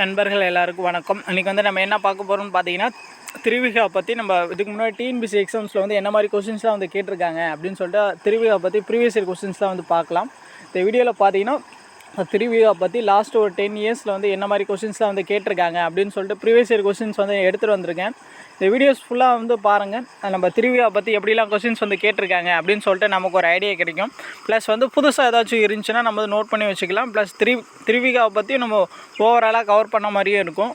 நண்பர்கள் எல்லாருக்கும் வணக்கம். இன்றைக்கி வந்து நம்ம என்ன பார்க்க போகிறோம்னு பார்த்தீங்கன்னா திருவிகா பற்றி நம்ம இதுக்கு முன்னாடி டிஎன்பிசி எக்ஸாம்ஸில் வந்து என்ன மாதிரி கொஸ்டின்ஸ்லாம் வந்து கேட்டிருக்காங்க அப்படின்னு சொல்லிட்டு திருவிகா பற்றி ப்ரீவியஸ் இயர் கொஸ்டின்ஸ்லாம் வந்து பார்க்கலாம். இந்த வீடியோவில் பார்த்தீங்கன்னா திருவிகா பற்றி லாஸ்ட் ஒரு டென் இயர்ஸில் வந்து என்ன மாதிரி கொஸ்டின்ஸ்லாம் வந்து கேட்டிருக்காங்க அப்படின்னு சொல்லிட்டு ப்ரீவியஸ் இயர் கொஸ்டின்ஸ் வந்து எடுத்துகிட்டு வந்திருக்கேன். இந்த வீடியோஸ் ஃபுல்லாக வந்து பாருங்கள் நம்ம திருவிழா பற்றி எப்படிலாம் கொஸ்டின்ஸ் வந்து கேட்டிருக்காங்க அப்படின்னு சொல்லிட்டு நமக்கு ஒரு ஐடியா கிடைக்கும். ப்ளஸ் வந்து புதுசாக ஏதாச்சும் இருந்துச்சுன்னா நம்ம நோட் பண்ணி வச்சுக்கலாம். ப்ளஸ் திரு திருவிகாவை பற்றி நம்ம ஓவராலாக கவர் பண்ண மாதிரியும் இருக்கும்.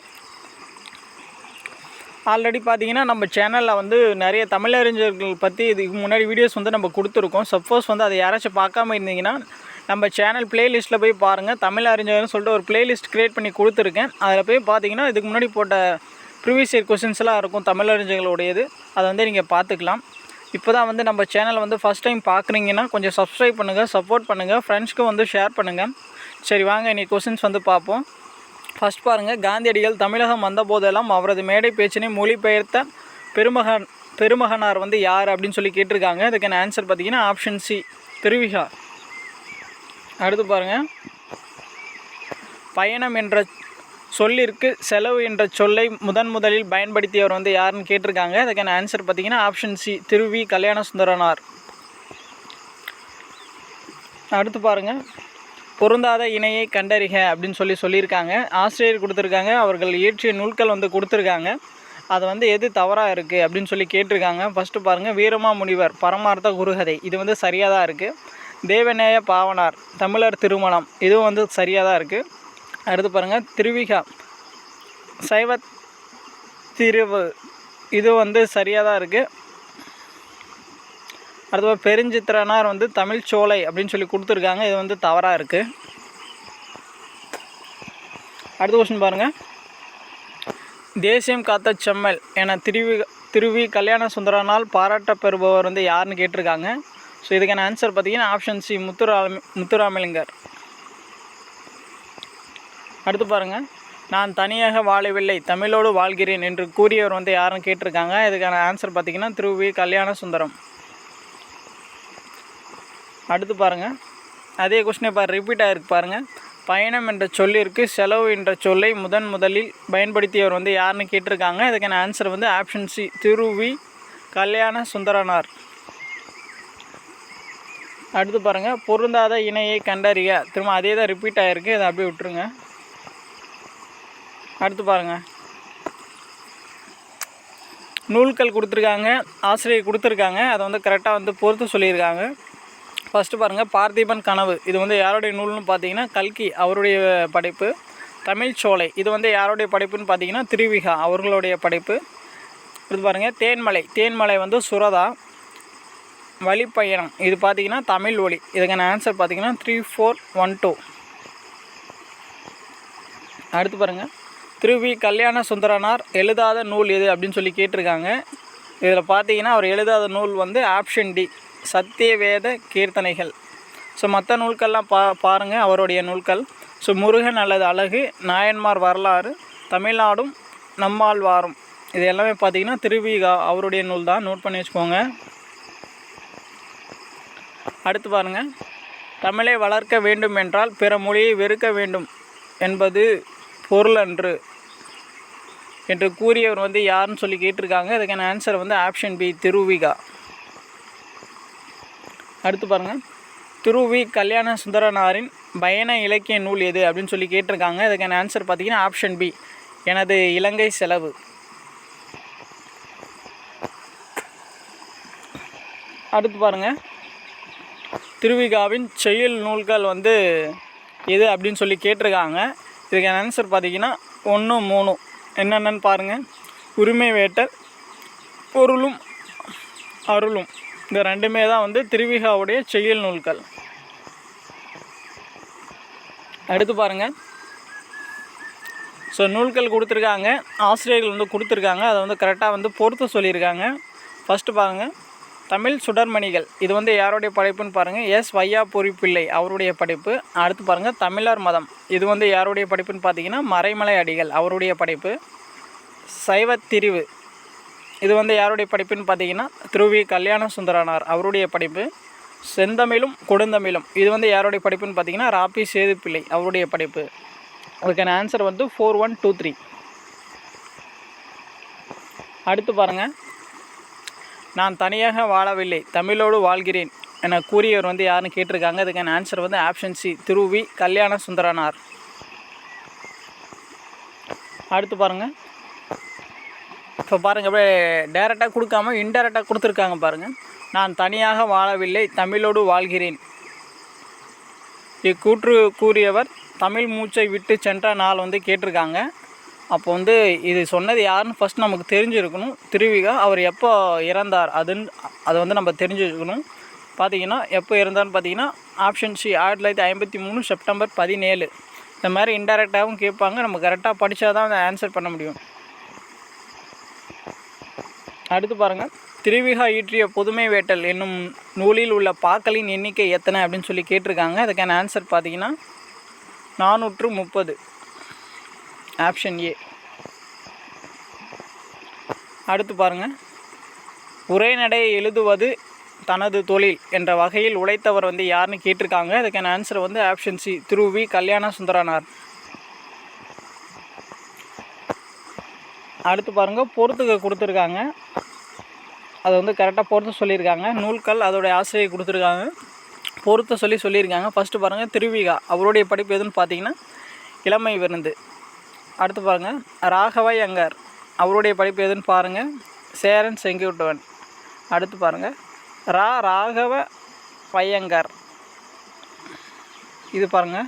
ஆல்ரெடி பார்த்தீங்கன்னா நம்ம சேனலில் வந்து நிறைய தமிழறிஞர்கள் பற்றி இதுக்கு முன்னாடி வீடியோஸ் வந்து நம்ம கொடுத்துருக்கோம். சப்போஸ் வந்து அதை யாராச்சும் பார்க்காம இருந்தீங்கன்னா நம்ம சேனல் பிளேலிஸ்ட்டில் போய் பாருங்கள் தமிழ் அறிஞர்னு சொல்லிட்டு ஒரு பிளேலிஸ்ட் க்ரியேட் பண்ணி கொடுத்துருக்கேன். அதில் போய் பார்த்தீங்கன்னா இதுக்கு முன்னாடி போட்ட ப்ரீவியஸ் இயர் கொஷின்ஸ்லாம் இருக்கும். தமிழறிஞர்களுடையது அதை வந்து நீங்கள் பார்த்துக்கலாம். இப்போ தான் வந்து நம்ம சேனலை வந்து ஃபஸ்ட் டைம் பார்க்குறீங்கன்னா கொஞ்சம் சப்ஸ்கிரைப் பண்ணுங்கள் சப்போர்ட் பண்ணுங்கள் ஃப்ரெண்ட்ஸ்க்கும் வந்து ஷேர் பண்ணுங்கள் சரி வாங்க இன்னைக்கு கொஷின்ஸ் வந்து பார்ப்போம். ஃபஸ்ட் பாருங்கள் காந்தியடிகள் தமிழகம் வந்த போதெல்லாம் அவரது மேடை பேச்சினை மொழிபெயர்த்த பெருமகன் பெருமகனார் வந்து யார் அப்படின்னு சொல்லி கேட்டிருக்காங்க. இதுக்கான ஆன்சர் பார்த்தீங்கன்னா ஆப்ஷன் சி திருவிகார் அடுத்து பாருங்கள் பயணம் என்ற சொல்லிற்கு செலவு என்ற சொல்லை முதன் முதலில் பயன்படுத்தியவர் வந்து யாருன்னு கேட்டிருக்காங்க. அதுக்கான ஆன்சர் பார்த்தீங்கன்னா ஆப்ஷன் சி திருவி கல்யாண சுந்தரனார் அடுத்து பாருங்கள் பொருந்தாத இணையை கண்டறிக அப்படின்னு சொல்லி சொல்லியிருக்காங்க. ஆசிரியர் கொடுத்துருக்காங்க. அவர்கள் இயற்றிய நூல்கள் வந்து கொடுத்துருக்காங்க. அது வந்து எது தவறாக இருக்குது அப்படின்னு சொல்லி கேட்டிருக்காங்க. ஃபஸ்ட்டு பாருங்கள் வீரமா முனிவர் பரமார்த்த குருகதை. இது வந்து சரியாக தான் இருக்குது தேவநேய பாவனார் தமிழர் திருமணம். இதுவும் வந்து சரியாக தான் இருக்குது அடுத்து பாருங்கள் திருவிகா. சைவ திருவு. இது வந்து சரியாக தான் இருக்குது அடுத்து பெருஞ்சித்திரனார் வந்து தமிழ் சோலை அப்படின்னு சொல்லி கொடுத்துருக்காங்க. இது வந்து தவறாக இருக்குது அடுத்த கொஸ்டின் பாருங்கள் தேசியம் காத்த செம்மல் என திருவி திருவி கல்யாண சுந்தரனால் பாராட்ட பெறுபவர் வந்து யாருன்னு கேட்டிருக்காங்க. ஸோ இதுக்கான ஆன்சர் பார்த்தீங்கன்னா ஆப்ஷன் சி முத்துராம முத்துராமலிங்கர். அடுத்து பாருங்கள் நான் தனியாக வாழவில்லை தமிழோடு வாழ்கிறேன் என்று கூறியவர் வந்து யாருன்னு கேட்டிருக்காங்க. இதுக்கான ஆன்சர் பார்த்தீங்கன்னா திருவி கல்யாண சுந்தரம் அடுத்து பாருங்கள் அதே கொஸ்டினை பாரு ரிப்பீட் ஆகிருக்கு பாருங்கள் பயணம் என்ற சொல்லிற்கு செலவு என்ற சொல்லை முதன் முதலில் பயன்படுத்தியவர் வந்து யாருன்னு கேட்டிருக்காங்க. இதுக்கான ஆன்சர் வந்து ஆப்ஷன் சி திருவி கல்யாண சுந்தரனார் அடுத்து பாருங்கள் பொருந்தாத இணையை கண்டறிய திரும்ப அதே தான் ரிப்பீட் ஆகிருக்கு இதை அப்படியே விட்டுருங்க. அடுத்து பாருங்கள் நூல்கள் கொடுத்துருக்காங்க ஆசிரியர் கொடுத்துருக்காங்க. அதை வந்து கரெக்டாக வந்து பொறுத்து சொல்லியிருக்காங்க. ஃபஸ்ட்டு பாருங்கள் பார்த்திபன் கனவு. இது வந்து யாருடைய நூல்னு பார்த்தீங்கன்னா கல்கி அவருடைய படைப்பு. தமிழ் சோலை. இது வந்து யாருடைய படைப்புன்னு பார்த்தீங்கன்னா திருவிகா அவர்களுடைய படைப்பு. இது பாருங்கள் தேன்மலை. தேன்மலை வந்து சுரதா. வழிப்பயணம். இது பார்த்தீங்கன்னா தமிழ் ஒளி இதுக்கான ஆன்சர் பார்த்தீங்கன்னா த்ரீ ஃபோர் ஒன் டூ அடுத்து பாருங்கள் திருவி கல்யாண சுந்தரனார் எழுதாத நூல் எது அப்படின்னு சொல்லி கேட்டிருக்காங்க. இதில் பார்த்தீங்கன்னா அவர் எழுதாத நூல் வந்து ஆப்ஷன் டி சத்தியவேத கீர்த்தனைகள். ஸோ மற்ற நூல்கள்லாம் பா பாருங்கள் அவருடைய நூல்கள். ஸோ முருகன் அல்லது அழகு நாயன்மார் வரலாறு தமிழ்நாடும் நம்மாழ்வாரும் இது எல்லாமே பார்த்தீங்கன்னா திருவிகா அவருடைய நூல் தான். நோட் பண்ணி வச்சுக்கோங்க. அடுத்து பாருங்கள் தமிழை வளர்க்க வேண்டும் என்றால் பிற மொழியை வெறுக்க வேண்டும் என்பது பொருள் அன்று என்று கூறியவர் வந்து யாருன்னு சொல்லி கேட்டிருக்காங்க. அதுக்கான ஆன்சர் வந்து ஆப்ஷன் பி திருவிகா. அடுத்து பாருங்கள் திருவி கல்யாண சுந்தரனாரின் பயண இலக்கிய நூல் எது அப்படின்னு சொல்லி கேட்டிருக்காங்க. அதுக்கான ஆன்சர் பார்த்தீங்கன்னா ஆப்ஷன் பி எனது இலங்கை செலவு. அடுத்து பாருங்கள் திருவிகாவின் செயல் நூல்கள் வந்து எது அப்படின்னு சொல்லி கேட்டிருக்காங்க. இதுக்கான ஆன்சர் பார்த்தீங்கன்னா ஒன்று மூணு. என்னென்னு பாருங்கள் உரிமை வேட்டல் பொருளும் அருளும். இந்த ரெண்டுமே தான் வந்து திருவிகாவுடைய செயல் நூல்கள். அடுத்து பாருங்கள் ஸோ நூல்கள் கொடுத்துருக்காங்க. ஆசிரியர்கள் வந்து கொடுத்துருக்காங்க. அதை வந்து கரெக்டாக வந்து பொறுத்து சொல்லியிருக்காங்க. ஃபஸ்ட்டு பாருங்கள் தமிழ் சுடர்மணிகள். இது வந்து யாருடைய படைப்புன்னு பாருங்கள் எஸ். வையாபுரி பிள்ளை அவருடைய படைப்பு. அடுத்து பாருங்கள் தமிழர் மதம். இது வந்து யாருடைய படைப்புன்னு பார்த்தீங்கன்னா மறைமலை அடிகள் அவருடைய படைப்பு. சைவத்திரிவு இது வந்து யாருடைய படைப்புன்னு பார்த்தீங்கன்னா திருவி கல்யாண சுந்தரனார் அவருடைய படைப்பு. செந்தமிழும் கொடுந்தமிழும். இது வந்து யாருடைய படைப்புன்னு பார்த்தீங்கன்னா ராபி சேதுப்பிள்ளை அவருடைய படைப்பு. அதுக்கான ஆன்சர் வந்து ஃபோர் ஒன் டூ த்ரீ அடுத்து பாருங்கள் நான் தனியாக வாழவில்லை தமிழோடு வாழ்கிறேன் என கூறியவர் வந்து யாருன்னு கேட்டிருக்காங்க. அதுக்கான ஆன்சர் வந்து ஆப்ஷன் சி திருவி கல்யாண சுந்தரனார் அடுத்து பாருங்கள் இப்போ பாருங்கள் அப்படியே டேரெக்டாக கொடுக்காம இன்டெரக்டாக கொடுத்துருக்காங்க பாருங்கள் நான் தனியாக வாழவில்லை தமிழோடு வாழ்கிறேன். இக்கூற்று கூறியவர் தமிழ் மூச்சை விட்டு சென்ற நாள் வந்து கேட்டிருக்காங்க. அப்போ வந்து இது சொன்னது யாருன்னு ஃபஸ்ட் நமக்கு தெரிஞ்சிருக்கணும். திருவிகா அவர் எப்போ இறந்தார்? அதுன்னு அதை வந்து நம்ம தெரிஞ்சுக்கணும் பார்த்தீங்கன்னா எப்போ இறந்தார்னு பார்த்தீங்கன்னா ஆப்ஷன் சி ஆயிரத்தி தொள்ளாயிரத்தி ஐம்பத்தி மூணு செப்டம்பர் பதினேழு. இந்த மாதிரி இன்டெரக்டாகவும் கேட்பாங்க. நம்ம கரெக்டாக படித்தா தான் அதை ஆன்சர் பண்ண முடியும். அடுத்து பாருங்கள் திருவிகா ஈற்றிய புதுமை வேட்டல் என்னும் நூலில் உள்ள பாக்களின் எண்ணிக்கை எத்தனை அப்படின்னு சொல்லி கேட்டிருக்காங்க. அதுக்கான ஆன்சர் பார்த்தீங்கன்னா நானூற்று முப்பது. Option A. அடுத்து பாருங்கள் உரைநடை எழுதுவது தனது தொழில் என்ற வகையில் உழைத்தவர் வந்து யாருன்னு கேட்டிருக்காங்க. அதுக்கான ஆன்சர் வந்து ஆப்ஷன் சி திருவி கல்யாண சுந்தரனார் அடுத்து பாருங்கள் பொறுத்துக்க கொடுத்துருக்காங்க. அதை வந்து கரெக்டாக பொறுத்து சொல்லியிருக்காங்க. நூல்கள் அதோடைய ஆசிரியை கொடுத்துருக்காங்க. பொறுத்த சொல்லி சொல்லியிருக்காங்க. ஃபஸ்ட்டு பாருங்கள் திருவிகா. அவருடைய படிப்பு எதுன்னு பார்த்தீங்கன்னா இளமை விருந்து. அடுத்து பாருங்கள் ராகவ அங்கார். அவருடைய படிப்பு எதுன்னு பாருங்கள் சேரன் செங்குட்டுவன் அடுத்து பாருங்கள் ரா ராகவ பையங்கார். இது பாருங்கள்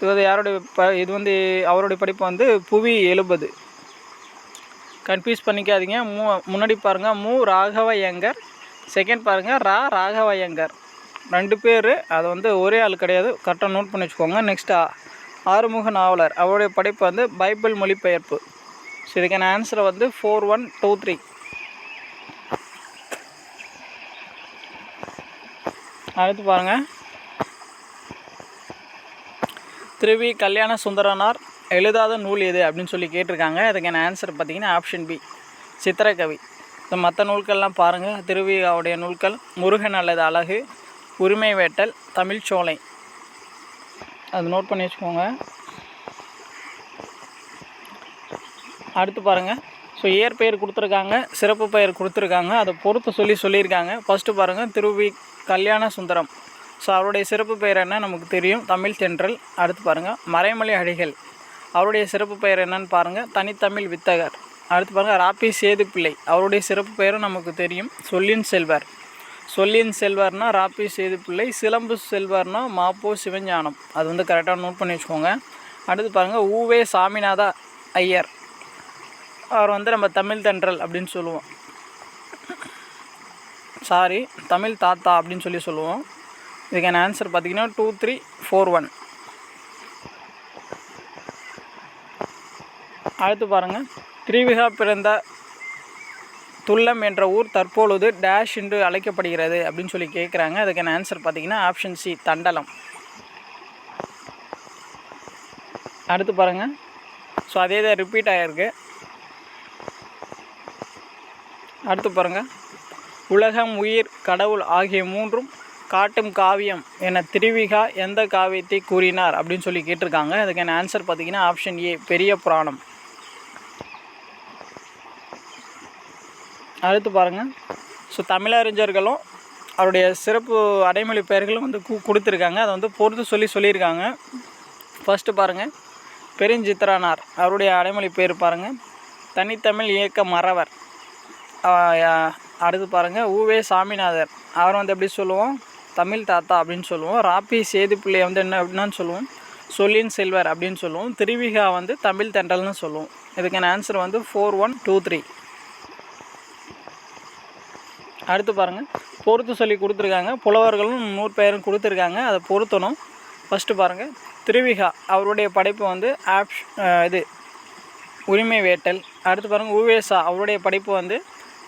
இது வந்து யாருடைய ப இது வந்து அவருடைய படிப்பு வந்து புவி எழுபது. கன்ஃபியூஸ் பண்ணிக்காதீங்க. மூ முன்னாடி பாருங்கள் மு ராகவயங்கர் செகண்ட் பாருங்கள் ரா ராகவயங்கர் ரெண்டு பேர் அது வந்து ஒரே ஆள் கிடையாது. கரெக்டாக நோட் பண்ணி வச்சுக்கோங்க. நெக்ஸ்ட் ஆறுமுக நாவலர். அவருடைய படைப்பு வந்து பைபிள் மொழிபெயர்ப்பு. ஸோ இதுக்கான ஆன்சர் வந்து ஃபோர் ஒன் டூ த்ரீ அடுத்து பாருங்கள் திருவி கல்யாண சுந்தரனார் எழுதாத நூல் எது? அப்படின்னு சொல்லி கேட்டிருக்காங்க. அதுக்கான ஆன்சர் பார்த்தீங்கன்னா ஆப்ஷன் பி சித்திரக்கவி. இந்த மற்ற நூல்கள்லாம் பாருங்கள் திருவிகாவுடைய நூல்கள் முருகன் அல்லது அழகு உரிமை வேட்டல் தமிழ்ச்சோலை. அது நோட் பண்ணி வச்சுக்கோங்க. அடுத்து பாருங்கள் ஸோ இயற்பெயர் கொடுத்துருக்காங்க சிறப்பு பெயர் கொடுத்துருக்காங்க. அதை பொறுத்து சொல்லி சொல்லியிருக்காங்க. ஃபஸ்ட்டு பாருங்கள் திருவி கல்யாண சுந்தரம். ஸோ அவருடைய சிறப்பு பெயர் என்ன நமக்கு தெரியும்? தமிழ் தென்றல். அடுத்து பாருங்கள் மறைமலை அடிகள். அவருடைய சிறப்பு பெயர் என்னன்னு பாருங்கள் தனித்தமிழ் வித்தகர். அடுத்து பாருங்கள் ராப்பி சேது பிள்ளை அவருடைய சிறப்பு பெயரும் நமக்கு தெரியும் சொல்லின் செல்வர். சொல்லியின் செல்வார்னா ராப்பி சேது பிள்ளை சிலம்பு செல்வர்னா மாப்போ சிவஞானம். அது வந்து கரெக்டாக நோட் பண்ணி வச்சுக்கோங்க. அடுத்து பாருங்கள் ஊவே சாமிநாதா ஐயர். அவர் வந்து நம்ம தமிழ் தென்றல் அப்படின்னு சொல்லுவோம். சாரி தமிழ் தாத்தா அப்படின்னு சொல்லி சொல்லுவோம். இதுக்கான ஆன்சர் பார்த்திங்கன்னா டூ த்ரீ ஃபோர் ஒன் அடுத்து பாருங்கள் திரிவிகா பிறந்த துல்லம் என்ற ஊர் தற்பொழுது டேஷ் என்று அழைக்கப்படுகிறது அப்படின்னு சொல்லி கேட்குறாங்க அதுக்கான ஆன்சர் பார்த்தீங்கன்னா ஆப்ஷன் சி தண்டலம். அடுத்து பாருங்கள் ஸோ அதே தான் ரிப்பீட் ஆகிருக்கு அடுத்து பாருங்கள் உலகம் உயிர் கடவுள் ஆகிய மூன்றும் காட்டும் காவியம் என திருவிகா எந்த காவியத்தை கூறினார் அப்படின்னு சொல்லி கேட்டிருக்காங்க. அதுக்கான ஆன்சர் பார்த்தீங்கன்னா ஆப்ஷன் ஏ பெரிய புராணம். அடுத்து பாருங்கள் ஸோ தமிழறிஞர்களும் அவருடைய சிறப்பு அடைமொழி பெயர்களும் வந்து கு கொடுத்துருக்காங்க. அதை வந்து பொறுத்து சொல்லி சொல்லியிருக்காங்க. ஃபஸ்ட்டு பாருங்கள் பெருஞ்சித்ரானார் அவருடைய அடைமொழி பேர் பாருங்கள் தனித்தமிழ் இயக்க மறவர். அடுத்து பாருங்கள் ஊவே சாமிநாதர். அவர் வந்து எப்படி சொல்லுவோம்? தமிழ் தாத்தா அப்படின்னு சொல்லுவோம். ராப்பி சேது பிள்ளையை வந்து என்ன அப்படின்னான்னு சொல்லுவோம்? சொல்லின் செல்வர் அப்படின்னு சொல்லுவோம். திருவிகா வந்து தமிழ் தென்றல்னு சொல்லுவோம். இதுக்கான ஆன்சர் வந்து ஃபோர் ஒன் டூ த்ரீ அடுத்து பாருங்கள் பொறுத்து சொல்லி கொடுத்துருக்காங்க. புலவர்களும் நூறு பேரும் கொடுத்துருக்காங்க. அதை பொருத்தணும். ஃபஸ்ட்டு பாருங்கள் திருவிகா அவருடைய படைப்பு வந்து ஆப் இது உரிமை வேட்டல். அடுத்து பாருங்கள் உவேசா அவருடைய படைப்பு வந்து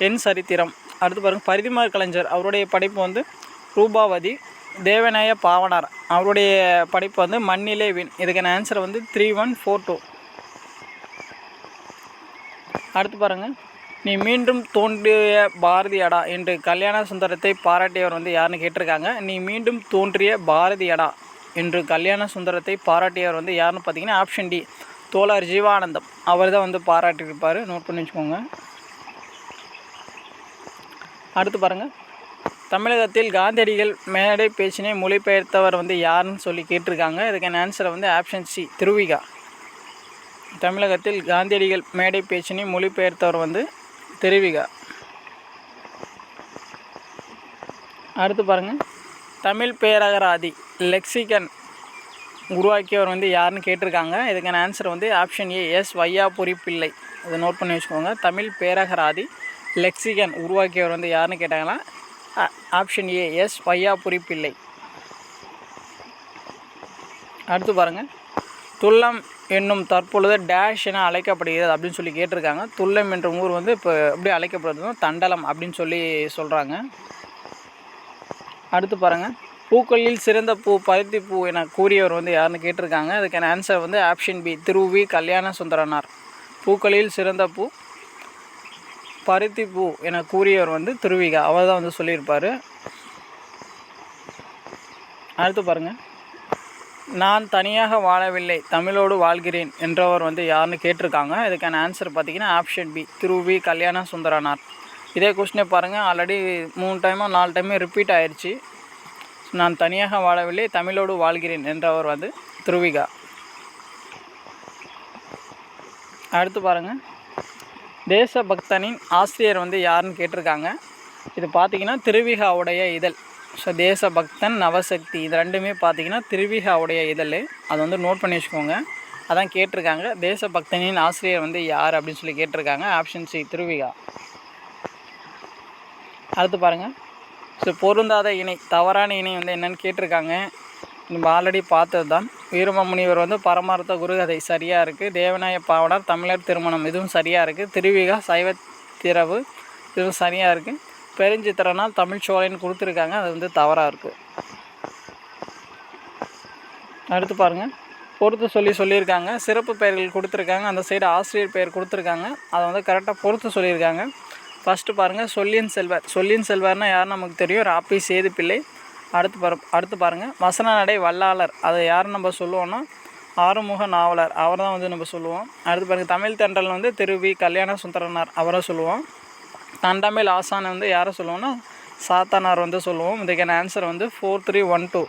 என் சரித்திரம். அடுத்து பாருங்கள் பரிதிமார் கலைஞர் அவருடைய படைப்பு வந்து ரூபாவதி தேவநாய பாவனார் அவருடைய படைப்பு வந்து மண்ணிலே வின் இதுக்கான ஆன்சர் வந்து த்ரீ ஒன் ஃபோர் டூ அடுத்து பாருங்கள் நீ மீண்டும் தோன்றிய பாரதியடா என்று கல்யாண சுந்தரத்தை பாராட்டியவர் வந்து யாருன்னு கேட்டிருக்காங்க. நீ மீண்டும் தோன்றிய பாரதியடா என்று கல்யாண சுந்தரத்தை பாராட்டியவர் வந்து யாருன்னு பார்த்தீங்கன்னா ஆப்ஷன் டி தோழர் ஜீவானந்தம். அவர் தான் வந்து பாராட்டியிருப்பார். நோட் பண்ணி வச்சுக்கோங்க. அடுத்து பாருங்கள் தமிழகத்தில் காந்தியடிகள் மேடை பேச்சினை மொழிபெயர்த்தவர் வந்து யாருன்னு சொல்லி கேட்டிருக்காங்க. இதுக்கான ஆன்சரை வந்து ஆப்ஷன் சி திருவிகா. தமிழகத்தில் காந்தியடிகள் மேடை பேச்சினை மொழிபெயர்த்தவர் வந்து திருவிகா. அடுத்து பாருங்கள் தமிழ் பேரகராதி லெக்சிகன் உருவாக்கியவர் வந்து யாருன்னு கேட்டிருக்காங்க. இதுக்கான ஆன்சர் வந்து ஆப்ஷன் ஏ எஸ் வையாபுரி பிள்ளை. இதை நோட் பண்ணி வச்சுக்கோங்க. தமிழ் பேரகராதி லெக்சிகன் உருவாக்கியவர் வந்து யாருன்னு கேட்டாங்கன்னா ஆப்ஷன் ஏ எஸ் வையாபுரி பிள்ளை. அடுத்து பாருங்கள் துல்லம் என்னும் தற்பொழுது டேஷ் என அழைக்கப்படுகிறது அப்படின்னு சொல்லி கேட்டிருக்காங்க. துல்லம் என்ற ஊர் வந்து இப்போ எப்படி அழைக்கப்படுதுன்னா தண்டலம் அப்படின்னு சொல்லி சொல்கிறாங்க அடுத்து பாருங்கள் பூக்களில் சிறந்த பூ பருத்தி பூ என கூறியவர் வந்து யாருன்னு கேட்டிருக்காங்க. அதுக்கான ஆன்சர் வந்து ஆப்ஷன் பி திருவி கல்யாண சுந்தரனார் பூக்களில் சிறந்த பூ பருத்தி பூ என கூறியவர் வந்து திருவிகா. அவர் தான் வந்து சொல்லியிருப்பார். அடுத்து பாருங்கள் நான் தனியாக வாழவில்லை தமிழோடு வாழ்கிறேன் என்றவர் வந்து யாருன்னு கேட்டிருக்காங்க. இதுக்கான ஆன்சர் பார்த்தீங்கன்னா ஆப்ஷன் பி திருவி கல்யாண சுந்தரனார் இதே கொஸ்டினே பாருங்கள் ஆல்ரெடி மூணு டைமோ நாலு டைமோ ரிப்பீட் ஆயிடுச்சு நான் தனியாக வாழவில்லை தமிழோடு வாழ்கிறேன் என்றவர் வந்து த்ருவிகா அடுத்து பாருங்கள் தேசபக்தனின் ஆசிரியர் வந்து யாருன்னு கேட்டிருக்காங்க. இது பார்த்தீங்கன்னா திருவிகாவுடைய இதழ். ஸோ தேசபக்தன் நவசக்தி. இது ரெண்டுமே பார்த்தீங்கன்னா திருவிகாவுடைய இதழ். அது வந்து நோட் பண்ணி வச்சுக்கோங்க. அதான் கேட்டிருக்காங்க. தேசபக்தனின் ஆசிரியர் வந்து யார் அப்படின்னு சொல்லி கேட்டிருக்காங்க. Option C Thiru Vi Ka. அடுத்து பாருங்கள் ஸோ பொருந்தாத இணை தவறான இணை வந்து என்னென்னு கேட்டிருக்காங்க. நம்ம ஆல்ரெடி பார்த்தது தான் வீரமமுனிவர் வந்து பரமார்த்த குருகதை சரியாக இருக்குது தேவநாய பாவனார் தமிழர் திருமணம் இதுவும் சரியாக இருக்குது திருவிகா சைவ திரவு இதுவும் சரியாக இருக்குது பெருஞ்சித்திரனால் தமிழ் சோலைன்னு கொடுத்துருக்காங்க அது வந்து தவறாக இருக்குது அடுத்து பாருங்கள் பொறுத்து சொல்லி சொல்லியிருக்காங்க சிறப்பு பெயர்கள் கொடுத்துருக்காங்க அந்த சைடு ஆசிரியர் பெயர் கொடுத்துருக்காங்க அதை வந்து கரெக்டாக பொறுத்து சொல்லியிருக்காங்க. ஃபஸ்ட்டு பாருங்கள் சொல்லியன் செல்வர். சொல்லியன் செல்வர்னால் யார் நமக்கு தெரியும் ராப்பி சேது பிள்ளை அடுத்து பாரு அடுத்து பாருங்கள் வசன நடை வல்லாளர். அதை யார் நம்ம சொல்லுவோன்னா ஆறுமுக நாவலர். அவர் தான் வந்து நம்ம சொல்லுவோம். அடுத்து பாருங்கள் தமிழ் தென்றல் வந்து திருவி கல்யாண சுந்தரனார் அவரை சொல்லுவோம். தண்டமிழ் ஆசான் வந்து யாரை சொல்லுவோம்னா சாத்தானார் வந்து சொல்லுவோம். இதுக்கான ஆன்சர் வந்து ஃபோர் த்ரீ ஒன் டூ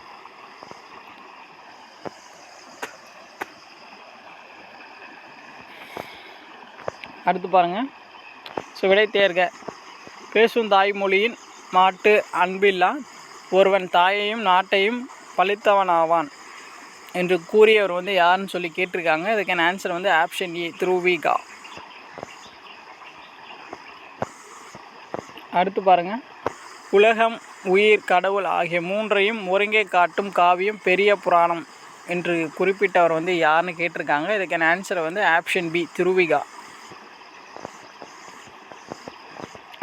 அடுத்து பாருங்கள் ஸோ விடை தேர்க பேசும் தாய்மொழியின் மாட்டு அன்பில்லா ஒருவன் தாயையும் நாட்டையும் பழித்தவனாவான் என்று கூறியவர் வந்து யாருன்னு சொல்லி கேட்டிருக்காங்க. இதுக்கான ஆன்சர் வந்து ஆப்ஷன் ஏ த்ரூவிகா அடுத்து பாருங்கள் உலகம் உயிர் கடவுள் ஆகிய மூன்றையும் ஒருங்கே காட்டும் காவியம் பெரிய புராணம் என்று குறிப்பிட்டவர் வந்து யாருன்னு கேட்டிருக்காங்க. இதுக்கான ஆன்சர் வந்து ஆப்ஷன் பி திருவிகா.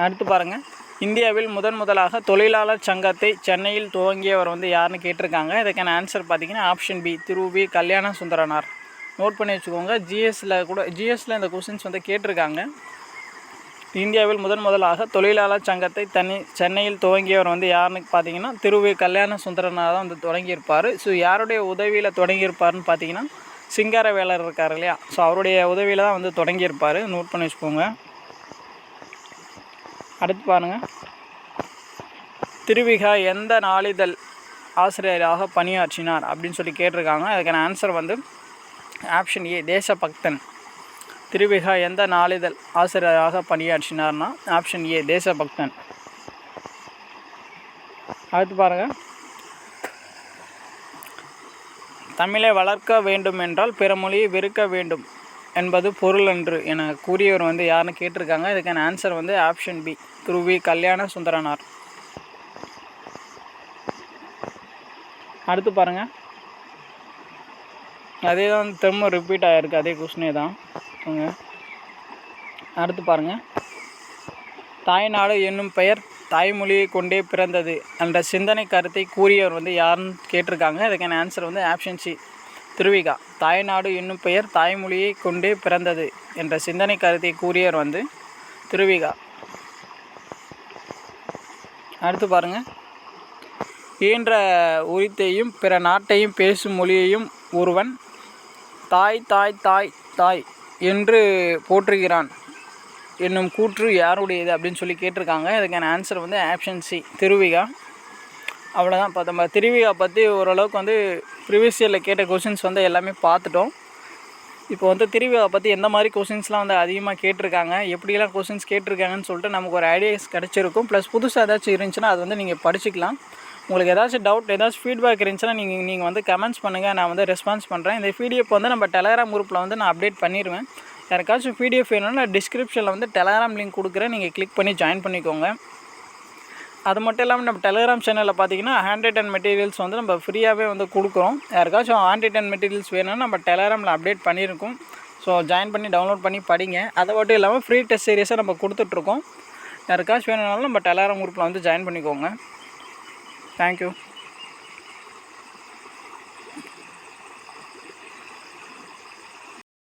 அடுத்து பாருங்கள் இந்தியாவில் முதன் முதலாக தொழிலாளர் சங்கத்தை சென்னையில் துவங்கியவர் வந்து யாருன்னு கேட்டிருக்காங்க. இதுக்கான ஆன்சர் பார்த்தீங்கன்னா ஆப்ஷன் பி திருவி கல்யாண சுந்தரனார். நோட் பண்ணி வச்சுக்கோங்க. ஜிஎஸ்சில் கூட ஜிஎஸ்சில் இந்த கொஸ்டின்ஸ் வந்து கேட்டிருக்காங்க. இந்தியாவில் முதன் முதலாக தொழிலாளர் சங்கத்தை தனி சென்னையில் துவங்கியவர் வந்து யாருன்னு பார்த்தீங்கன்னா திருவி கல்யாண சுந்தரனாக தான் வந்து தொடங்கியிருப்பார். ஸோ யாருடைய உதவியில் தொடங்கியிருப்பார்னு பார்த்தீங்கன்னா சிங்காரவேலர் இருக்கார் இல்லையா? ஸோ அவருடைய உதவியில் தான் வந்து தொடங்கியிருப்பார். நோட் பண்ணி வச்சுக்கோங்க. அடுத்து பாருங்கள் திருவிகா எந்த நாளிதழ் ஆசிரியராக பணியாற்றினார் அப்படின்னு சொல்லி கேட்டிருக்காங்க. அதுக்கான ஆன்சர் வந்து ஆப்ஷன் ஏ தேசபக்தன். திருவிகா எந்த நாளிதழ் ஆசிரியராக பணியாற்றினார்னா ஆப்ஷன் ஏ தேசபக்தன். அடுத்து பாருங்கள் தமிழை வளர்க்க வேண்டும் என்றால் பிற மொழியை வெறுக்க வேண்டும் என்பது பொருள் என்று என கூறியவர் வந்து யாருன்னு கேட்டிருக்காங்க. இதுக்கான ஆன்சர் வந்து ஆப்ஷன் பி குருவி கல்யாண சுந்தரனார் அடுத்து பாருங்கள் அதே தான் திரும்ப ரிப்பீட் ஆகிருக்கு அதே கொஸ்டினே தான். அடுத்து பாருங்கள் தாய்நாடு என்னும் பெயர் தாய்மொழியை கொண்டே பிறந்தது என்ற சிந்தனை கருத்தை கூறியவர் வந்து யாருன்னு கேட்டிருக்காங்க. அதுக்கான ஆன்சர் வந்து ஆப்ஷன் சி திருவிகா. தாய்நாடு என்னும் பெயர் தாய்மொழியை கொண்டே பிறந்தது என்ற சிந்தனை கருத்தை கூறியவர் வந்து திருவிகா. அடுத்து பாருங்கள் ஈன்ற உரித்தையும் பிற நாட்டையும் பேசும் மொழியையும் ஒருவன் தாய் தாய் தாய் தாய் என்று போற்றுகிறான். என்னும் கூற்று யாருடையது அப்படின்னு சொல்லி கேட்டிருக்காங்க. இதுக்கான ஆன்சர் வந்து ஆப்ஷன் சி திருவிகா. அவ்வளோதான் இப்போ நம்ம திருவிகா பற்றி ஓரளவுக்கு வந்து ப்ரீவியஸ் இயரில் கேட்ட கொஷின்ஸ் வந்து எல்லாமே பார்த்துட்டோம். இப்போ வந்து திருவிழா பற்றி எந்த மாதிரி கொஷின்ஸ்லாம் வந்து அதிகமாக கேட்டிருக்காங்க? எப்படிலாம் கொஷின்ஸ் கேட்டிருக்காங்கன்னு சொல்லிட்டு நமக்கு ஒரு ஐடியாஸ் கிடச்சிருக்கும். ப்ளஸ் புதுசாக ஏதாச்சும் இருந்துச்சுன்னா அது வந்து நீங்கள் படிச்சுக்கலாம். உங்களுக்கு ஏதாச்சும் டவுட் ஏதாச்சும் ஃபீட்பேக் இருந்துச்சுன்னா நீங்கள் நீங்கள் வந்து கமெண்ட்ஸ் பண்ணுங்கள் நான் வந்து ரெஸ்பான்ஸ் பண்ணுறேன் இந்த பிடிஎஃப் வந்து நம்ம டெலகிராம் குரூப்பில் வந்து நான் அப்டேட் பண்ணிடுவேன் யாருக்காச்சும் பிடிஎஃப் வேணும்னா நான் டிஸ்கிரிப்ஷனில் வந்து டெலகிராம் லிங்க் கொடுக்குறேன். நீங்கள் கிளிக் பண்ணி ஜாயின் பண்ணிக்கோங்க. அது மட்டும் இல்லாமல் நம்ம டெலிகிராம் சேனலில் பார்த்தீங்கன்னா ஹேண்ட் ரிட்டன் மெட்டீரியல்ஸ் வந்து நம்ம ஃப்ரீயாகவே வந்து கொடுக்குறோம். யாருக்காச்சும் ஹேண்ட் ரிட்டன் மெட்டீரியல்ஸ் வேணும்னா நம்ம டெலிகிராமில் அப்டேட் பண்ணியிருக்கோம். ஸோ ஜாயின் பண்ணி டவுன்லோட் பண்ணி படிங்க. அதை மட்டும் இல்லாமல் ஃப்ரீ டெஸ்ட் சீரியஸாக நம்ம கொடுத்துட்ருக்கோம் யாருக்காச்சும் வேணும்னாலும் நம்ம டெலிகிராம் குரூப்பில் வந்து ஜாயின் பண்ணிக்கோங்க. தேங்க்யூ